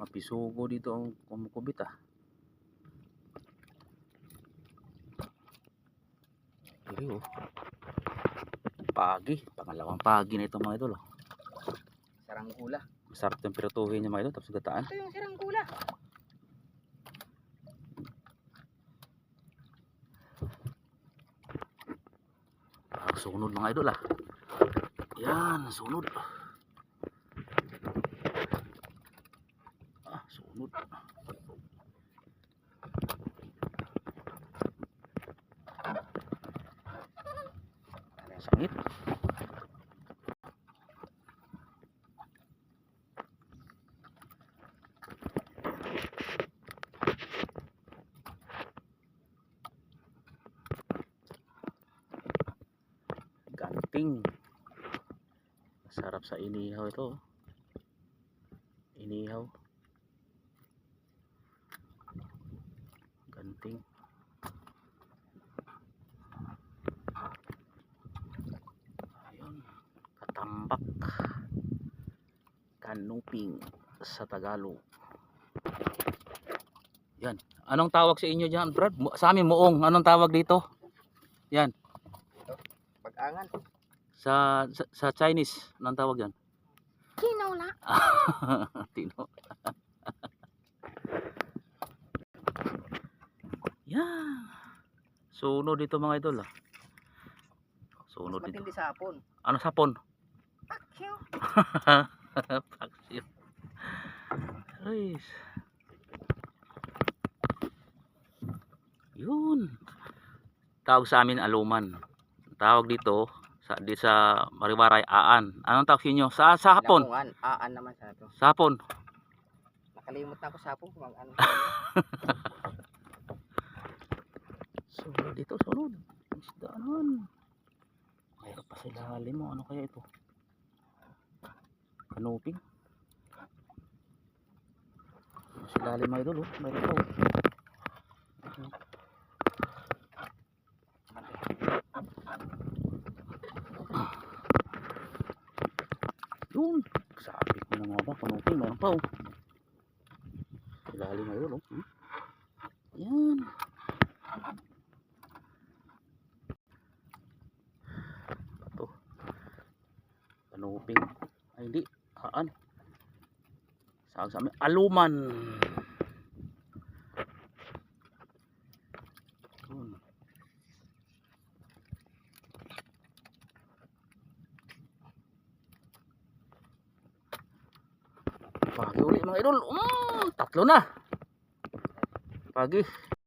Mga pisugo dito ang kumukubit ah. Dili oh. Pagi, pangalawang pagi na ito mga idol oh. Sarangkula. Masarap temperatuhin niya mga idol tapos gataan. Ito yung sarangkula. Sunod mga idol ah. Yan, sunod. Ah, sunod. Sangit. Ganting. Masarap sa inihaw ito. oh. Inihaw. Ganting. Ayun. Katambak. Kanuping sa Tagalog. Yan. Anong tawag sa inyo diyan, Brad? Sa amin muong. Anong tawag dito? Yan. Pag-angan. Sa, sa sa Chinese, anong tawag yan? Kinola. Tino. Yan. Sunod dito mga idol ah. Sunod dito. Matindi sa hapon. Ano sapon? Pakyo. Paksiw. Guys. Yun. Tawag sa amin aluman. Tawag dito sa di sa Mariwaray aan. Anong tawag sa inyo? Sa sa hapon. Lamungan. Aan naman sa ito. Sa hapon. Nakalimot na ako sa hapon kung ano. Sunod dito, sunod. Isdaanan. Mayroon pa sa ilalim mo. Ano kaya ito? Kanuping. Sa ilalim mga idol, oh. Mayroon pa, oh. Yun. Sabi ko na nga ba, kanuping. Mayroon pa, oh. Sa ilalim mga idol, oh. Hmm? Yan. Ito. Kanuping. Ay, hindi. Haan. Saan sa amin? Aluman. Pagi uli mga idol. Mm, tatlo na. Pagi.